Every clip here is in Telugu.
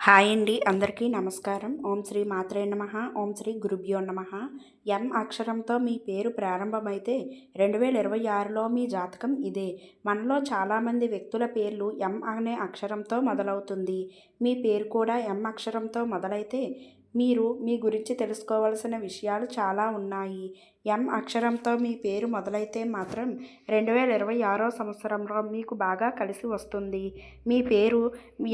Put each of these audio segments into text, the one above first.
హాయ్ అండి అందరికీ నమస్కారం. ఓం శ్రీ మాత్రే నమ ఓం శ్రీ గురుభ్యో నమ. ఎం అక్షరంతో మీ పేరు ప్రారంభమైతే రెండు వేల ఇరవై ఆరులో మీ జాతకం ఇదే. మనలో చాలామంది వ్యక్తుల పేర్లు ఎం అనే అక్షరంతో మొదలవుతుంది. మీ పేరు కూడా ఎం అక్షరంతో మొదలైతే మీరు మీ గురించి తెలుసుకోవాల్సిన విషయాలు చాలా ఉన్నాయి. ఎం అక్షరంతో మీ పేరు మొదలైతే మాత్రం రెండు వేల ఇరవై ఆరో సంవత్సరంలో మీకు బాగా కలిసి వస్తుంది. మీ పేరు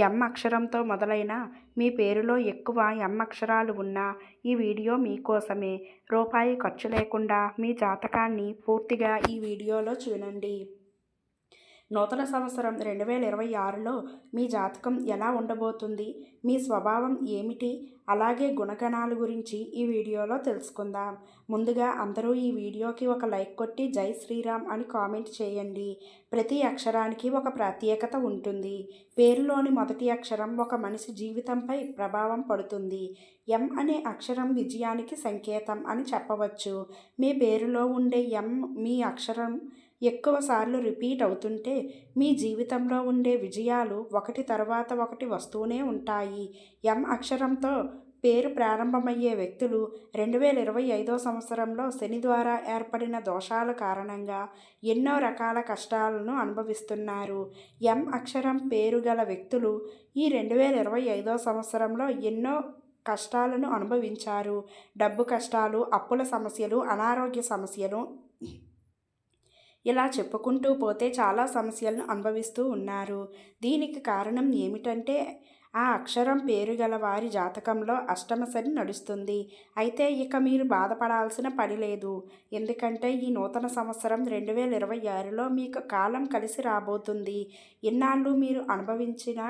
ఎం అక్షరంతో మొదలైన మీ పేరులో ఎక్కువ ఎం అక్షరాలు ఉన్న ఈ వీడియో మీకోసమే రూపాయి ఖర్చు లేకుండా మీ జాతకాన్ని పూర్తిగా ఈ వీడియోలో చూడండి. నూతన సంవత్సరం రెండు వేల ఇరవై ఆరులో మీ జాతకం ఎలా ఉండబోతుంది? మీ స్వభావం ఏమిటి? అలాగే గుణగణాల గురించి ఈ వీడియోలో తెలుసుకుందాం. ముందుగా అందరూ ఈ వీడియోకి ఒక లైక్ కొట్టి జై శ్రీరామ్ అని కామెంట్ చేయండి. ప్రతి అక్షరానికి ఒక ప్రత్యేకత ఉంటుంది. పేరులోని మొదటి అక్షరం ఒక మనిషి జీవితంపై ప్రభావం పడుతుంది. ఎం అనే అక్షరం విజయానికి సంకేతం అని చెప్పవచ్చు. మీ పేరులో ఉండే ఎం మీ అక్షరం ఎక్కువసార్లు రిపీట్ అవుతుంటే మీ జీవితంలో ఉండే విజయాలు ఒకటి తర్వాత ఒకటి వస్తూనే ఉంటాయి. ఎం అక్షరంతో పేరు ప్రారంభమయ్యే వ్యక్తులు రెండు వేల ఇరవై ఐదో సంవత్సరంలో శని ద్వారా ఏర్పడిన దోషాల కారణంగా ఎన్నో రకాల కష్టాలను అనుభవిస్తున్నారు. ఎం అక్షరం పేరు గల వ్యక్తులు ఈ రెండు వేల ఇరవై ఐదో సంవత్సరంలో ఎన్నో కష్టాలను అనుభవించారు. డబ్బు కష్టాలు అప్పుల సమస్యలు అనారోగ్య సమస్యలు ఇలా చెప్పుకుంటూ పోతే చాలా సమస్యలను అనుభవిస్తూ ఉన్నారు. దీనికి కారణం ఏమిటంటే ఆ అక్షరం పేరు గల వారి జాతకంలో అష్టమ శని నడుస్తుంది. అయితే ఇక మీరు బాధపడాల్సిన పని లేదు. ఎందుకంటే ఈ నూతన సంవత్సరం రెండు వేల ఇరవై ఆరులో మీకు కాలం కలిసి రాబోతుంది. ఇన్నాళ్ళు మీరు అనుభవించిన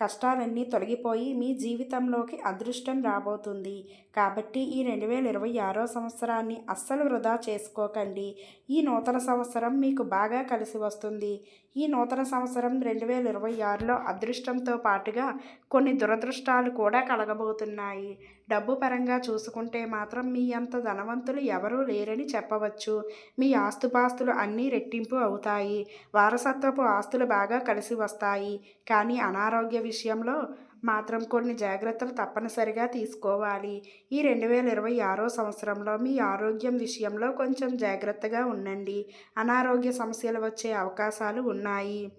కష్టాలన్నీ తొలగిపోయి మీ జీవితంలోకి అదృష్టం రాబోతుంది. కాబట్టి ఈ రెండు వేల ఇరవై ఆరో సంవత్సరాన్ని అస్సలు వృధా చేసుకోకండి. ఈ నూతన సంవత్సరం మీకు బాగా కలిసి వస్తుంది. ఈ నూతన సంవత్సరం రెండు వేల ఇరవై ఆరులో అదృష్టంతో పాటుగా కొన్ని దురదృష్టాలు కూడా కలగబోతున్నాయి. డబ్బు పరంగా చూసుకుంటే మాత్రం మీ అంత ధనవంతులు ఎవరూ లేరని చెప్పవచ్చు. మీ ఆస్తుపాస్తులు అన్నీ రెట్టింపు అవుతాయి. వారసత్వపు ఆస్తులు బాగా కలిసి వస్తాయి. కానీ అనారోగ్య విషయంలో మాత్రం కొన్ని జాగ్రత్తలు తప్పనిసరిగా తీసుకోవాలి. ఈ రెండు వేల ఇరవై ఆరో సంవత్సరంలో మీ ఆరోగ్యం విషయంలో కొంచెం జాగ్రత్తగా ఉండండి. అనారోగ్య సమస్యలు వచ్చే అవకాశాలు ఉన్నాయి.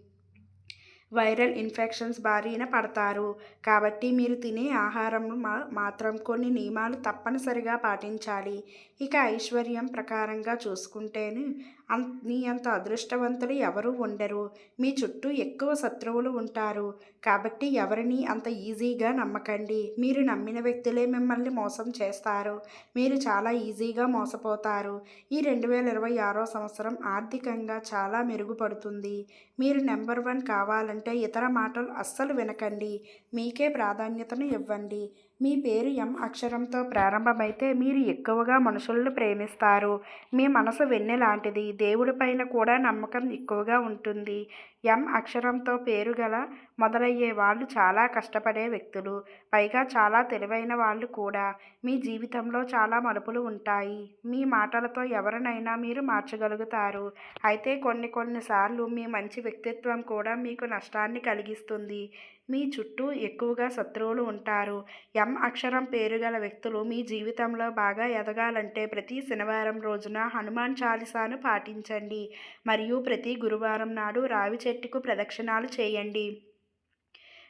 వైరల్ ఇన్ఫెక్షన్స్ బారిన పడతారు. కాబట్టి మీరు తినే ఆహారం మాత్రం కొన్ని నియమాలు తప్పనిసరిగా పాటించాలి. ఇక ఐశ్వర్యం ప్రకారంగా చూసుకుంటేనే మీ అంత అదృష్టవంతులు ఎవరూ ఉండరు. మీ చుట్టూ ఎక్కువ శత్రువులు ఉంటారు. కాబట్టి ఎవరిని అంత ఈజీగా నమ్మకండి. మీరు నమ్మిన వ్యక్తులే మిమ్మల్ని మోసం చేస్తారు. మీరు చాలా ఈజీగా మోసపోతారు. ఈ రెండు వేల ఇరవై ఆరో సంవత్సరం ఆర్థికంగా చాలా మెరుగుపడుతుంది. మీరు నెంబర్ వన్ కావాలంటే ఇతర మాటలు అస్సలు వినకండి. మీకే ప్రాధాన్యతను ఇవ్వండి. మీ పేరు ఎం అక్షరంతో ప్రారంభమైతే మీరు ఎక్కువగా మనుషులను ప్రేమిస్తారు. మీ మనసు వెన్నె లాంటిది దేవుడిపైన కూడా నమ్మకం ఎక్కువగా ఉంటుంది. ఎం అక్షరంతో పేరు గల మొదలయ్యే వాళ్ళు చాలా కష్టపడే వ్యక్తులు. పైగా చాలా తెలివైన వాళ్ళు కూడా. మీ జీవితంలో చాలా మలుపులు ఉంటాయి. మీ మాటలతో ఎవరినైనా మీరు మార్చగలుగుతారు. అయితే కొన్ని కొన్నిసార్లు మీ మంచి వ్యక్తిత్వం కూడా మీకు నష్టాన్ని కలిగిస్తుంది. మీ చుట్టూ ఎక్కువగా శత్రువులు ఉంటారు. ఎం అక్షరం పేరు గల వ్యక్తులు మీ జీవితంలో బాగా ఎదగాలంటే ప్రతి శనివారం రోజున హనుమాన్ చాలీసాను పాటించండి. మరియు ప్రతి గురువారం నాడు రావి చెట్టుకు ప్రదక్షిణాలు చేయండి.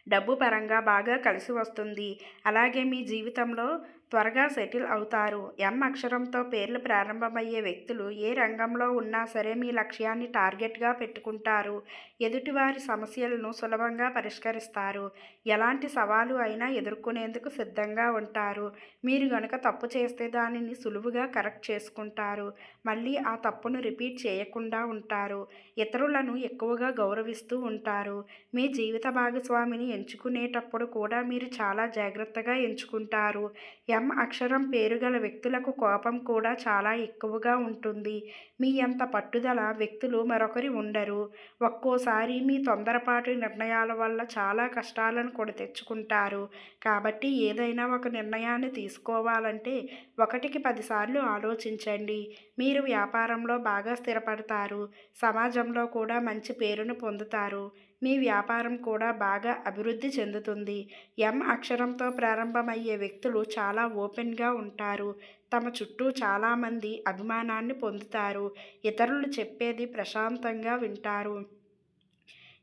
డబ్బు పరంగా బాగా కలిసి వస్తుంది. అలాగే మీ జీవితంలో త్వరగా సెటిల్ అవుతారు. ఎం అక్షరంతో పేర్లు ప్రారంభమయ్యే వ్యక్తులు ఏ రంగంలో ఉన్నా సరే మీ లక్ష్యాన్ని టార్గెట్గా పెట్టుకుంటారు. ఎదుటివారి సమస్యలను సులభంగా పరిష్కరిస్తారు. ఎలాంటి సవాలు అయినా ఎదుర్కొనేందుకు సిద్ధంగా ఉంటారు. మీరు గనుక తప్పు చేస్తే దానిని సులువుగా కరెక్ట్ చేసుకుంటారు. మళ్ళీ ఆ తప్పును రిపీట్ చేయకుండా ఉంటారు. ఇతరులను ఎక్కువగా గౌరవిస్తూ ఉంటారు. మీ జీవిత భాగస్వామిని ఎంచుకునేటప్పుడు కూడా మీరు చాలా జాగ్రత్తగా ఎంచుకుంటారు. ఎం ఎం అక్షరం పేరు గల వ్యక్తులకు కోపం కూడా చాలా ఎక్కువగా ఉంటుంది. మీ అంత పట్టుదల వ్యక్తులు మరొకరి ఉండరు. ఒక్కోసారి మీ తొందరపాటు నిర్ణయాల వల్ల చాలా కష్టాలను కూడా తెచ్చుకుంటారు. కాబట్టి ఏదైనా ఒక నిర్ణయాన్ని తీసుకోవాలంటే ఒకటికి పదిసార్లు ఆలోచించండి. మీరు వ్యాపారంలో బాగా స్థిరపడతారు. సమాజంలో కూడా మంచి పేరును పొందుతారు. మీ వ్యాపారం కూడా బాగా అభివృద్ధి చెందుతుంది. ఎం అక్షరంతో ప్రారంభమయ్యే వ్యక్తులు చాలా ఓపెన్గా ఉంటారు. తమ చుట్టూ చాలామంది అభిమానాన్ని పొందుతారు. ఇతరులు చెప్పేది ప్రశాంతంగా వింటారు.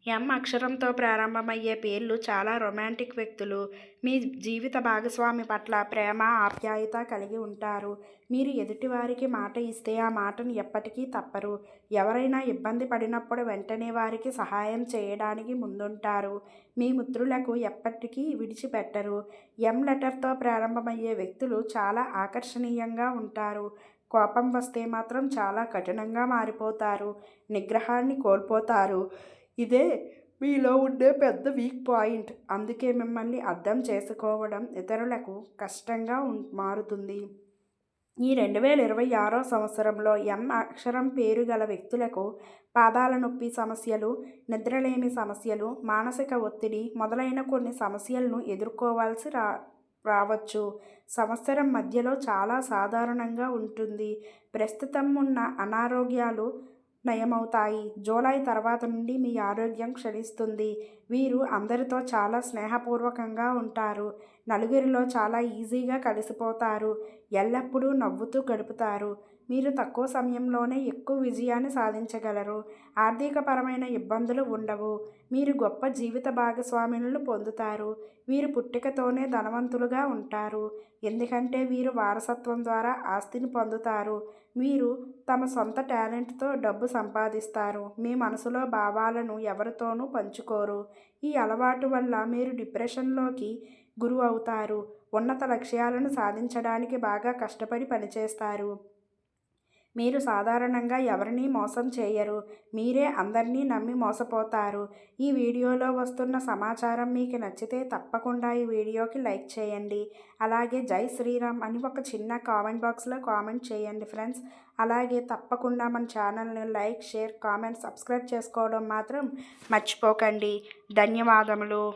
ఎం అక్షరంతో ప్రారంభమయ్యే పేర్లు చాలా రొమాంటిక్ వ్యక్తులు. మీ జీవిత భాగస్వామి పట్ల ప్రేమ ఆప్యాయత కలిగి ఉంటారు. మీరు ఎదుటివారికి మాట ఇస్తే ఆ మాటను ఎప్పటికీ తప్పరు. ఎవరైనా ఇబ్బంది పడినప్పుడు వెంటనే వారికి సహాయం చేయడానికి ముందుంటారు. మీ మిత్రులకు ఎప్పటికీ విడిచిపెట్టరు. ఎం లెటర్తో ప్రారంభమయ్యే వ్యక్తులు చాలా ఆకర్షణీయంగా ఉంటారు. కోపం వస్తే మాత్రం చాలా కఠినంగా మారిపోతారు. నిగ్రహాన్ని కోల్పోతారు. ఇదే మీలో ఉండే పెద్ద వీక్ పాయింట్ అందుకే మిమ్మల్ని అర్థం చేసుకోవడం ఇతరులకు కష్టంగా ఉం- మారుతుంది. ఈ రెండు వేల ఇరవై ఆరో సంవత్సరంలో ఎం అక్షరం పేరు గల వ్యక్తులకు పాదాల నొప్పి సమస్యలు నిద్రలేమి సమస్యలు మానసిక ఒత్తిడి మొదలైన కొన్ని సమస్యలను ఎదుర్కోవాల్సి రా రావచ్చు. సంవత్సరం మధ్యలో చాలా సాధారణంగా ఉంటుంది. ప్రస్తుతం ఉన్న అనారోగ్యాలు నయమవుతాయి. జూలై తర్వాత నుండి మీ ఆరోగ్యం క్షీణిస్తుంది. వీరు అందరితో చాలా స్నేహపూర్వకంగా ఉంటారు. నలుగురిలో చాలా ఈజీగా కలిసిపోతారు. ఎల్లప్పుడూ నవ్వుతూ గడుపుతారు. మీరు తక్కువ సమయంలోనే ఎక్కువ విజయాన్ని సాధించగలరు. ఆర్థికపరమైన ఇబ్బందులు ఉండవు. మీరు గొప్ప జీవిత భాగస్వాములను పొందుతారు. వీరు పుట్టుకతోనే ధనవంతులుగా ఉంటారు. ఎందుకంటే వీరు వారసత్వం ద్వారా ఆస్తిని పొందుతారు. మీరు తమ సొంత టాలెంట్తో డబ్బు సంపాదిస్తారు. మీ మనసులో భావాలను ఎవరితోనూ పంచుకోరు. ఈ అలవాటు వల్ల మీరు డిప్రెషన్లోకి గురువు అవుతారు ఉన్నత లక్ష్యాలను సాధించడానికి బాగా కష్టపడి పనిచేస్తారు. మీరు సాధారణంగా ఎవరినీ మోసం చేయరు. మీరే అందరినీ నమ్మి మోసపోతారు. ఈ వీడియోలో వస్తున్న సమాచారం మీకు నచ్చితే తప్పకుండా ఈ వీడియోకి లైక్ చేయండి. అలాగే జై శ్రీరామ్ అని ఒక చిన్న కామెంట్ బాక్స్లో కామెంట్ చేయండి ఫ్రెండ్స్. అలాగే తప్పకుండా మన ఛానల్ని లైక్ షేర్ కామెంట్ సబ్స్క్రైబ్ చేసుకోవడం మాత్రం మర్చిపోకండి. ధన్యవాదములు.